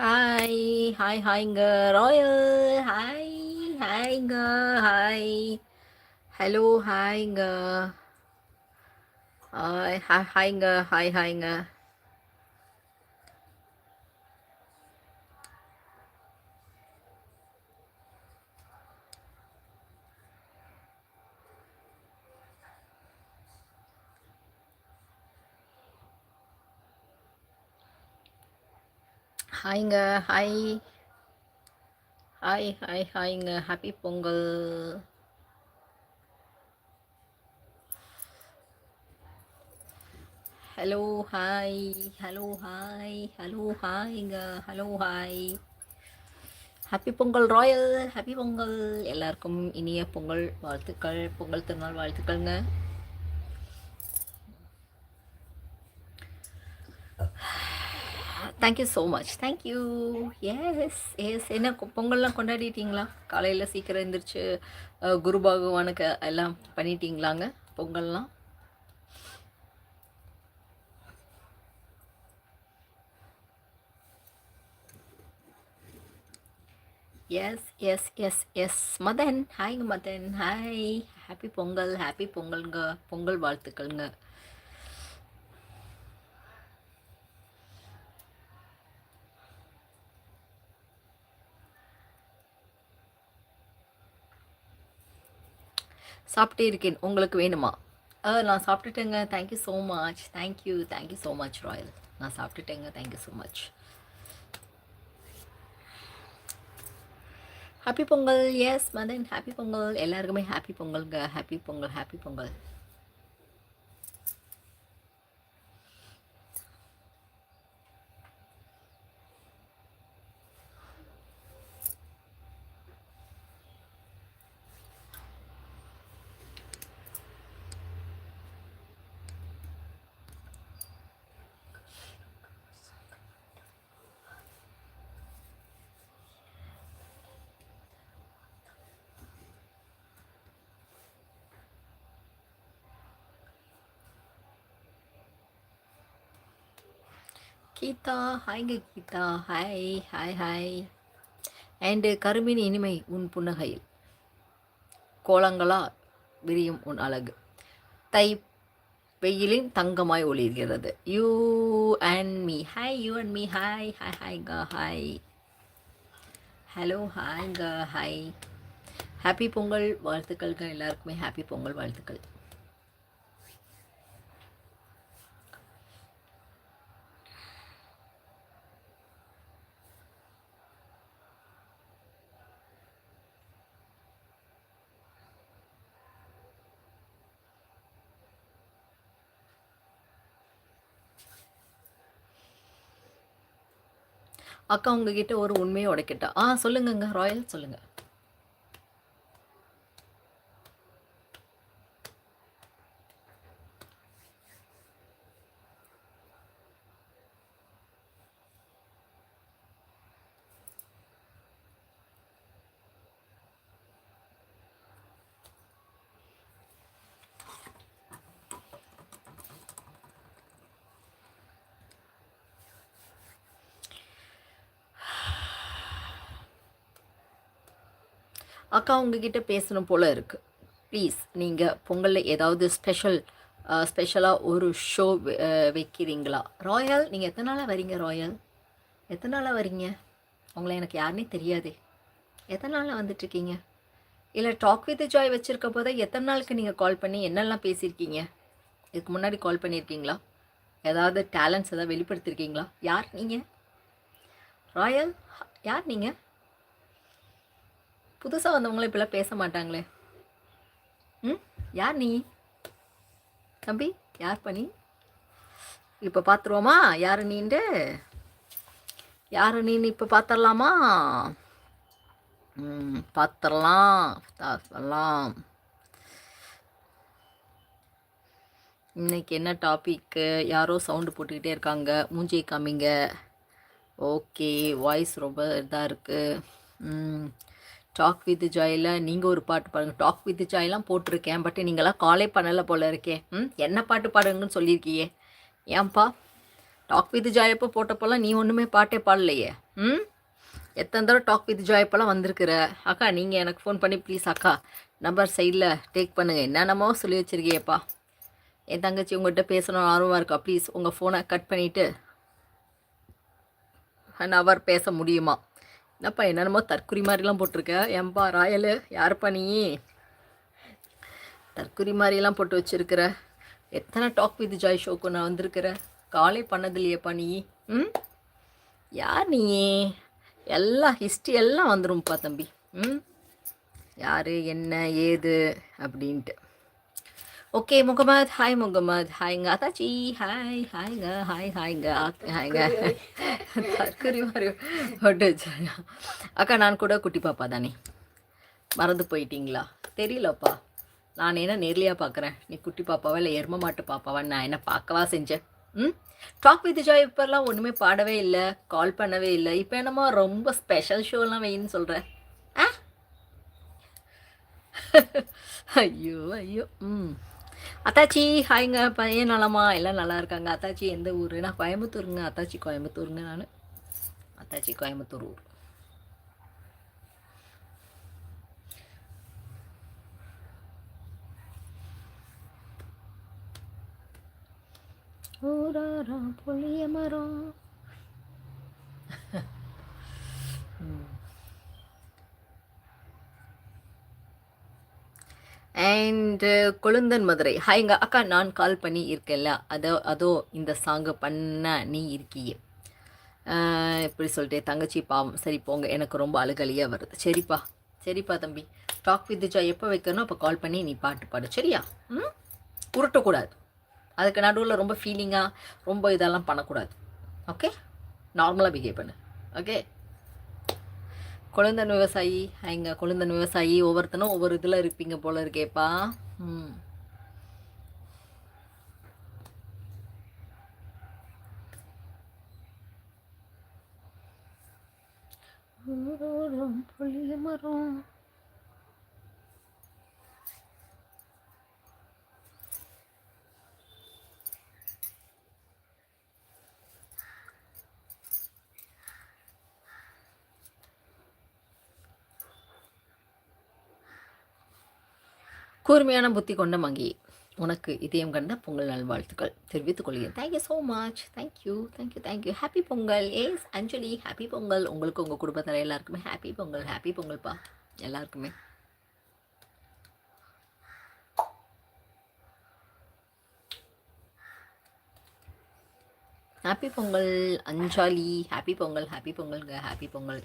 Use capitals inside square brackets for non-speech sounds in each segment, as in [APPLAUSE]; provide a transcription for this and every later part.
Hi hi ஹாய்ங்க Royal hi ஹாய்ங்க hi hello ஹாய்ங்க ஹாய் ஹாய் ஹாய்ங்க ஹாய் ஹாய்ங்க ஹாய்ங்க hi hi hi ஹாய்ங்க happy Pongal hello hi hello hi hello ஹாய்ங்க hello hi happy Pongal Royal happy Pongal எல்லாருக்கும் இனிய பொங்கல் வாழ்த்துக்கள். பொங்கல் திருநாள் வாழ்த்துக்கள்ங்க. Thank you so much thank you yes yes என்ன கொ- பொங்கல்லாம் கொண்டாடிட்டீங்களா? காலையில் சீக்கிரம் எழுந்திரிச்சு குரு பகவானுக்கு எல்லாம் பண்ணிட்டீங்களாங்க பொங்கல்லாம்? Yes yes yes yes Madan ஹாய்ங்க Madan hi happy Pongal happy பொங்கல்ங்க Pongal வாழ்த்துக்கள்ங்க. சாப்பிட்டே இருக்கேன். உங்களுக்கு வேணுமா? ஆ நான் சாப்பிட்டுட்டேங்க. Thank you so much thank you thank you so much royal நான் சாப்பிட்டுட்டேங்க. Thank you so much happy Pongal yes Madan happy Pongal எல்லாருக்குமே happy பொங்கல்ங்க happy Pongal happy Pongal Geetha ஹாய்ங்க Geetha hi hi hi and கருமின் இனிமை உன் புன்னகையில். கோலங்களா விரியும் உன் அழகு. தை வெயிலின் தங்கமாய் ஒளிர்கிறது. You and me hi you and me hi hi கா ஹாய் ஹலோ ஹாய்ங்க ஹாய் ஹாப்பி பொங்கல் வாழ்த்துக்கள்கள் எல்லாருக்குமே. ஹாப்பி பொங்கல் வாழ்த்துக்கள். அக்கா உங்ககிட்ட ஒரு உண்மையை உடைக்கிட்டா? ஆ சொல்லுங்கங்க. ராயல் சொல்லுங்கள் அக்கா உங்ககிட்ட பேசணும் போல இருக்குது ப்ளீஸ் நீங்கள் பொங்கலில் ஏதாவது ஸ்பெஷல் ஸ்பெஷலாக ஒரு ஷோ வைக்கிறீங்களா? ராயல் நீங்கள் எத்தனை நாளாக வரீங்க ராயல் எத்தனை நாளாக வரீங்க? உங்களை எனக்கு யாருனே தெரியாதே. எத்தனை நாளாக வந்துட்டுருக்கீங்க? இல்லை டாக் வித் ஜாய் வச்சுருக்க போதே எத்தனை நாளுக்கு நீங்கள் கால் பண்ணி என்னெல்லாம் பேசியிருக்கீங்க? இதுக்கு முன்னாடி கால் பண்ணியிருக்கீங்களா? ஏதாவது டேலண்ட்ஸ் எதாவது வெளிப்படுத்திருக்கீங்களா? யார் நீங்கள் ராயல் யார் நீங்கள் புதுசாக வந்தவங்களும் இப்படிலாம் பேச மாட்டாங்களே. ம்? யார் நீ? தம்பி யார் பண்ணி இப்போ பார்த்துருவோமா யார் நீண்டு? யார் நீன்னு இப்போ பார்த்துடலாமா ம் பார்த்துடலாம் பார்த்துடலாம் இன்னைக்கு என்ன டாபிக்கு யாரோ சவுண்டு போட்டுக்கிட்டே இருக்காங்க. மூஞ்சி காமிங்க. ஓகே வாய்ஸ் ரொம்ப இதாக இருக்குது டாக் வித் ஜாயில் நீங்கள் ஒரு பாட்டு பாடுங்க. டாக் வித் ஜாயெலாம் போட்டிருக்கேன். பட் நீங்களாம் காலே பண்ணலை போல இருக்கே. ம்? என்ன பாட்டு பாடுங்கன்னு சொல்லியிருக்கியே. ஏன்பா? டாக் வித் ஜாயப்போ போட்டப்போலாம் நீ ஒன்றுமே பாட்டே பாடலையே. ம்? எத்தனை தடவை டாக் வித் ஜாயப்போலாம் வந்திருக்கிற? அக்கா நீங்கள் எனக்கு ஃபோன் பண்ணி ப்ளீஸ் அக்கா நம்பர் சைடில் டேக் பண்ணுங்கள் என்னென்னமோ சொல்லி வச்சுருக்கியப்பா. என் தங்கச்சி உங்கள்கிட்ட பேசணும் ஆர்வமாக இருக்கா? ப்ளீஸ் உங்கள் ஃபோனை கட் பண்ணிவிட்டு ஒன் ஹவர் பேச முடியுமா? என்னப்பா என்னென்னமோ தற்குறி மாதிரிலாம் போட்டிருக்க? ஏன்பா ராயலு? யாருப்பா நீ? தற்குறி மாதிரிலாம் போட்டு வச்சுருக்கிற. எத்தனை டாக் வித் ஜாய் ஷோக்கு நான் வந்திருக்கிற? காலே பண்ணதில்லையேப்பா நீ. ம்? யார் நீ? எல்லாம் ஹிஸ்ட்ரி எல்லாம் வந்துரும்ப்பா தம்பி. ம்? யார் என்ன ஏது அப்படின்ட்டு. ஓகே முகமது ஹாய் முகமது ஹாய்ங்க அத்தாச்சி ஹாய் ஹாய்ங்க ஹாய் ஹாய்ங்க ஹாய்ங்க தற்கொலை மாதிரி போட்டு வச்சாங்க அக்கா நான் கூட குட்டி பாப்பா தானே. மறந்து போயிட்டீங்களா? தெரியலப்பா. நான் என்ன நேர்லையா பார்க்குறேன் நீ குட்டி பாப்பாவா இல்லை எரும மாட்டு பாப்பாவா? நான் என்ன பார்க்கவா செஞ்சேன்? ம்? டாக் வித் ஜாய் இப்போல்லாம் ஒன்றுமே பாடவே இல்லை. கால் பண்ணவே இல்லை. இப்போ என்னமோ ரொம்ப ஸ்பெஷல் ஷோலாம் வெயின்னு சொல்கிறேன் ஆ? [LAUGHS] ஐயோ ஐயோ. ம். அத்தாச்சி ஹாய்ங்க பையன் நலமா? எல்லாம் நல்லா இருக்காங்க. அத்தாச்சி எந்த ஊர்? நான் கோயம்புத்தூருங்க. அத்தாச்சி கோயம்புத்தூருங்க நான். அத்தாச்சி கோயம்புத்தூர் ஊர். ஊராரா புளிய மரம். அண்டு கொழுந்தன் மதுரை. ஹாய்ங்க அக்கா நான் கால் பண்ணி இருக்கேன்ல. அதோ அதோ இந்த சாங்கு பண்ண நீ இருக்கியே. இப்படி சொல்லிட்டு தங்கச்சி பாவம். சரி போங்க. எனக்கு ரொம்ப அழுகலியாக வருது. சரிப்பா. சரிப்பா தம்பி. டாக் வித் எப்போ வைக்கணும் அப்போ கால் பண்ணி நீ பாட்டு பாடு. சரியா? ம்? உருட்டக்கூடாது. அதுக்கு நடுவில் ரொம்ப ஃபீலிங்காக ரொம்ப இதெல்லாம் பண்ணக்கூடாது. ஓகே நார்மலாக பிஹேவ் பண்ணு. ஓகே குழந்தன் விவசாயி. எங்கள் கொழுந்தன் விவசாயி ஒவ்வொருத்தனும் ஒவ்வொரு இதில் இருப்பீங்க போல இருக்கேப்பா. மரம் கூர்மையான புத்தி கொண்ட மங்கி உனக்கு இதயம் கண்ட பொங்கல் நல்வாழ்த்துக்கள். தெரிவித்துக் கொள்கிறேன். Thank you so much thank you thank you thank you happy Pongal yes Anjali happy Pongal உங்களுக்கு உங்கள் குடும்பத்தில் எல்லாருக்குமே ஹாப்பி பொங்கல் ஹாப்பி பொங்கல்ப்பா எல்லாருக்குமே. Happy Pongal Anjali happy Pongal happy பொங்கல்ங்க happy Pongal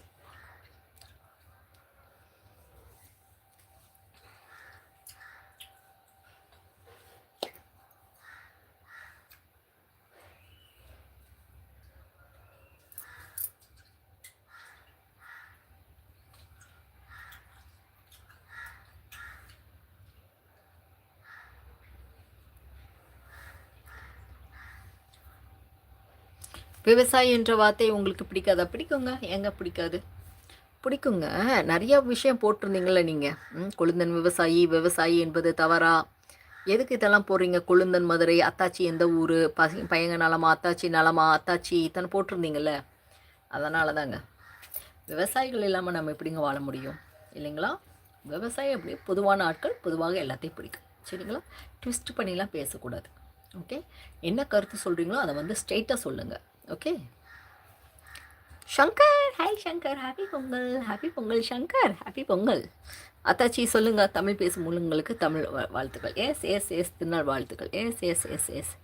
விவசாயி என்ற வார்த்தை உங்களுக்கு பிடிக்காதா? பிடிக்குங்க. எங்க பிடிக்காது? பிடிக்குங்க. நிறைய விஷயம் போட்டிருந்தீங்கள நீங்கள் ம் கொழுந்தன் விவசாயி விவசாயி என்பது தவறா? எதுக்கு இதெல்லாம் போடுறீங்க? கொழுந்தன் மதுரை அத்தாச்சி எந்த ஊர்? பசி பையங்க நலமா அத்தாச்சி நலமா அத்தாச்சி இத்தனை போட்டிருந்தீங்கல்ல? அதனால தாங்க விவசாயிகள் இல்லாமல் நம்ம எப்படிங்க வாழ முடியும்? இல்லைங்களா? விவசாயம் எப்படி? பொதுவான ஆட்கள் பொதுவாக எல்லாத்தையும் பிடிக்கும். சரிங்களா? ட்விஸ்ட் பண்ணிலாம் பேசக்கூடாது. ஓகே என்ன கருத்து சொல்கிறீங்களோ அதை வந்து ஸ்ட்ரெயிட்டாக சொல்லுங்கள் okay Shankar hi Shankar happy Pongal happy Pongal Shankar happy Pongal அத்தாச்சி சொல்லுங்க. தமிழ் பேசும் உள்ளங்களுக்கு தமிழ் வா- வாழ்த்துக்கள். எஸ் எஸ் எஸ் திருநாள் வாழ்த்துக்கள். எஸ் எஸ் எஸ் எஸ்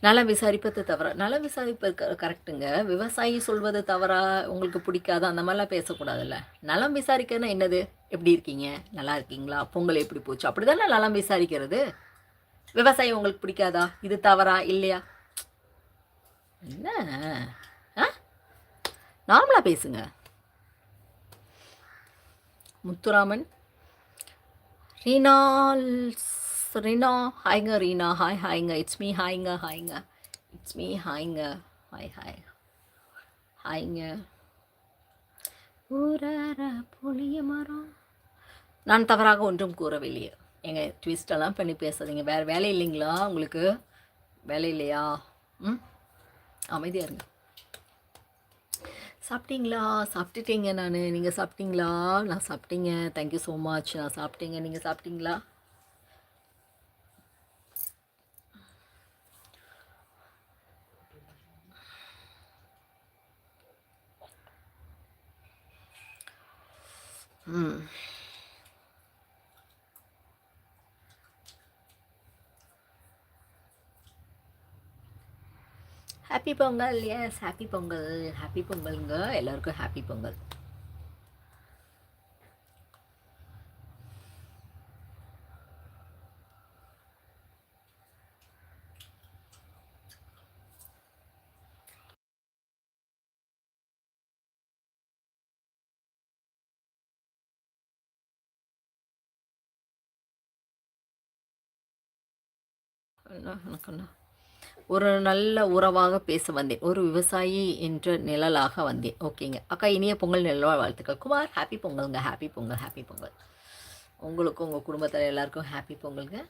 நலம் விசாரிப்பது தவறா? நலம் விசாரிப்பது க கரெக்டுங்க விவசாயி சொல்வது தவறா? உங்களுக்கு பிடிக்காது? அந்த மாதிரிலாம் பேசக்கூடாதுல்ல. நலம் விசாரிக்கிறதுனா என்னது? எப்படி இருக்கீங்க? நல்லா இருக்கீங்களா? பொங்கல் எப்படி போச்சு? அப்படி தானே நலம் விசாரிக்கிறது. விவசாயம் உங்களுக்கு பிடிக்காதா? இது தவறா? இல்லையா? என்ன? ஆ? நார்மலாக பேசுங்க. முத்துராமன். ரீனா ரீனா ஹாய்ங்க ரீனா. ஹாய் ஹாய்ங்க. இட்ஸ் மீ ஹாய்ங்க ஹாய்ங்க. இட்ஸ் மீ ஹாய்ங்க. ஹாய் ஹாய் ஹாய்ங்க. ஊரார புளிய மரம். நான் தவறாக ஒன்றும் கூறவில்லையே. எங்கள் ட்விஸ்டெல்லாம் பண்ணி பேசாதீங்க. வேறு வேலை இல்லைங்களா உங்களுக்கு? வேலை இல்லையா? ம்? அமைதியாக இருங்க. சாப்பிட்டீங்களா? சாப்பிட்டுட்டீங்க நான். நீங்கள் சாப்பிட்டீங்களா? நான் சாப்பிட்டீங்க. தேங்க்யூ ஸோ மச் நான் சாப்பிட்டீங்க. நீங்கள் சாப்பிட்டீங்களா? ம். Happy Pongal yes happy Pongal happy பொங்கலுங்க எல்லாருக்கும் ஹாப்பி பொங்கல் அண்ணா எனக்கு அண்ணா ஒரு நல்ல உறவாக பேச வந்தேன். ஒரு விவசாயி என்ற நிழலாக வந்தேன். ஓகேங்க. அக்கா இனிய பொங்கல் நிலவா வாழ்த்துக்கள். Kumar happy பொங்கலுங்க. Happy Pongal happy Pongal. உங்களுக்கும் உங்கள் குடும்பத்தில் எல்லாருக்கும் ஹாப்பி பொங்கலுங்க.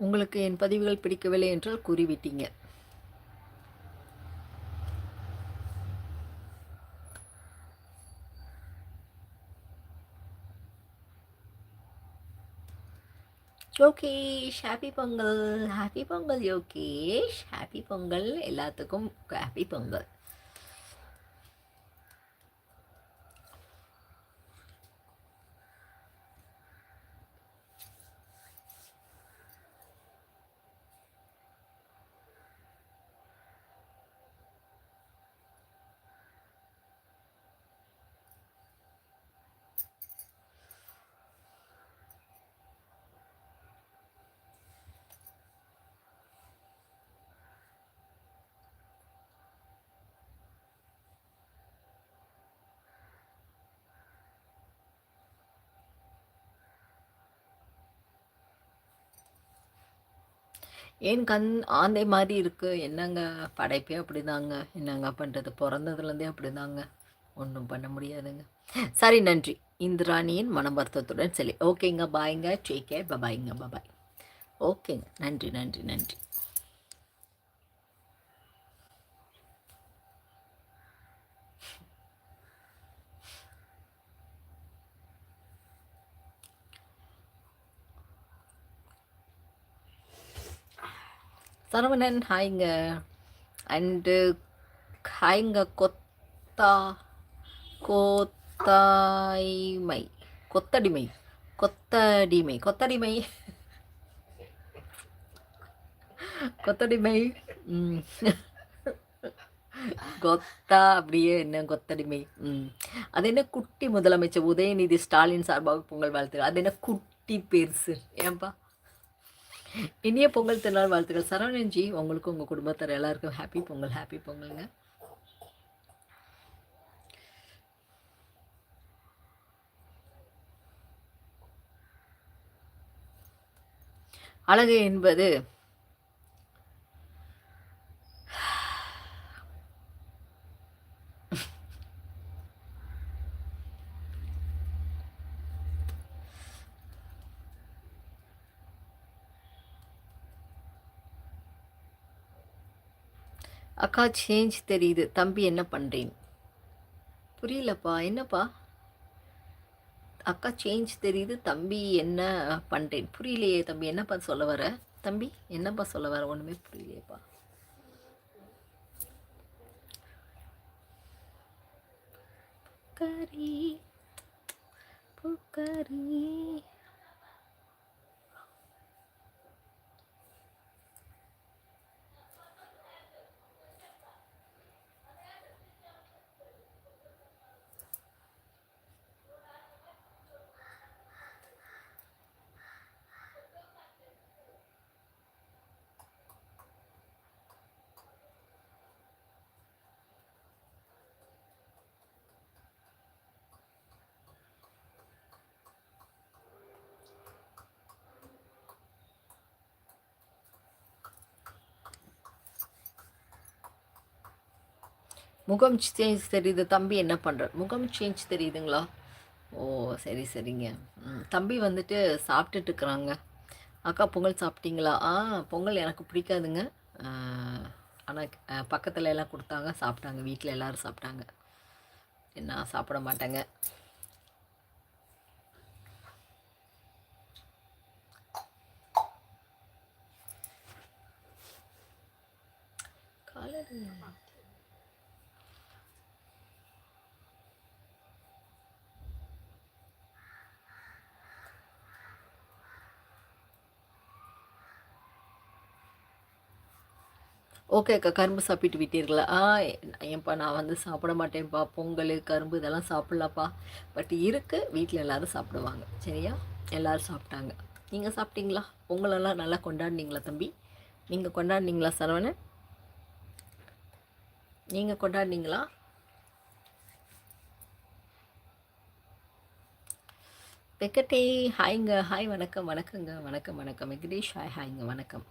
உங்களுக்கு என் பதிவுகள் பிடிக்கவில்லை என்றால் கூறிவிட்டீங்க. Yogesh happy Pongal happy Pongal Yogesh happy Pongal எல்லாத்துக்கும் ஹாப்பி பொங்கல். ஏன் கண் ஆந்தை மாதிரி இருக்குது என்னங்க படைப்பே அப்படிதாங்க. என்னங்க பண்ணுறது பிறந்ததுலேருந்தே அப்படிதாங்க. ஒன்றும் பண்ண முடியாதுங்க. சரி நன்றி. இந்திராணியின் மனம் வருத்தத்துடன் சரி ஓகேங்க பாய்ங்க. டேக் கேர் பபாய்ங்க பபாய் ஓகேங்க. நன்றி நன்றி நன்றி. சரவணன் ஹாய்ங்க. அண்டு ஹாய்ங்க கொத்தா கொத்தாய்மை. கொத்தடிமை. கொத்தடிமை. கொத்தடிமை. கொத்தடிமை. ம். கொத்தா அப்படியே என்ன கொத்தடிமை? ம். அது என்ன குட்டி முதலமைச்சர் உதயநிதி ஸ்டாலின் சார்பாக பொங்கல் வாழ்த்து. அது என்ன குட்டி பெருசு. ஏன்பா? இனிய பொங்கல் திருநாள் வாழ்த்துக்கள். சரவணன்ஜி உங்களுக்கும் உங்கள் குடும்பத்தார் எல்லாருக்கும் ஹாப்பி பொங்கல் ஹாப்பி பொங்கலுங்க. அழகு என்பது அக்கா சேஞ்ச் தெரியுது. தம்பி என்ன பண்ணுறேன் புரியலப்பா. என்னப்பா? அக்கா சேஞ்ச் தெரியுது. தம்பி என்ன பண்ணுறேன் புரியலையே தம்பி. என்னப்பா சொல்ல வர? தம்பி என்னப்பா சொல்ல வர? ஒன்றுமே புரியலையேப்பா. புக்கரி புக்கரி. முகம் சேஞ்ச் தெரியுது தம்பி என்ன பண்ணுற முகம் சேஞ்ச் தெரியுதுங்களா? ஓ சரி சரிங்க. தம்பி வந்துட்டு சாப்பிட்டுட்டு இருக்கிறாங்க. அக்கா பொங்கல் சாப்பிட்டீங்களா? ஆ பொங்கல் எனக்கு பிடிக்காதுங்க. ஆனால் பக்கத்தில் எல்லாம் கொடுத்தாங்க சாப்பிட்டாங்க. வீட்டில் எல்லாரும் சாப்பிட்டாங்க. நான் சாப்பிட மாட்டேங்க காலையில் ஓகே அக்கா கரும்பு சாப்பிட்டு விட்டீர்களா? ஆ ஏன்ப்பா நான் வந்து சாப்பிட மாட்டேன்ப்பா பொங்கல் கரும்பு இதெல்லாம் சாப்பிட்லாப்பா. பட் இருக்குது வீட்டில் எல்லாரும் சாப்பிடுவாங்க. சரியா? எல்லோரும் சாப்பிட்டாங்க. நீங்கள் சாப்பிட்டீங்களா? பொங்கலெல்லாம் நல்லா கொண்டாடினீங்களா தம்பி? நீங்கள் கொண்டாடினீங்களா சரவணன்? நீங்கள் கொண்டாடினீங்களா? வெக்கட்டே ஹாய்ங்க ஹாய் வணக்கம் வணக்கங்க வணக்கம் வணக்கம். வெங்கடேஷ் ஹாய் ஹாய்ங்க வணக்கம்.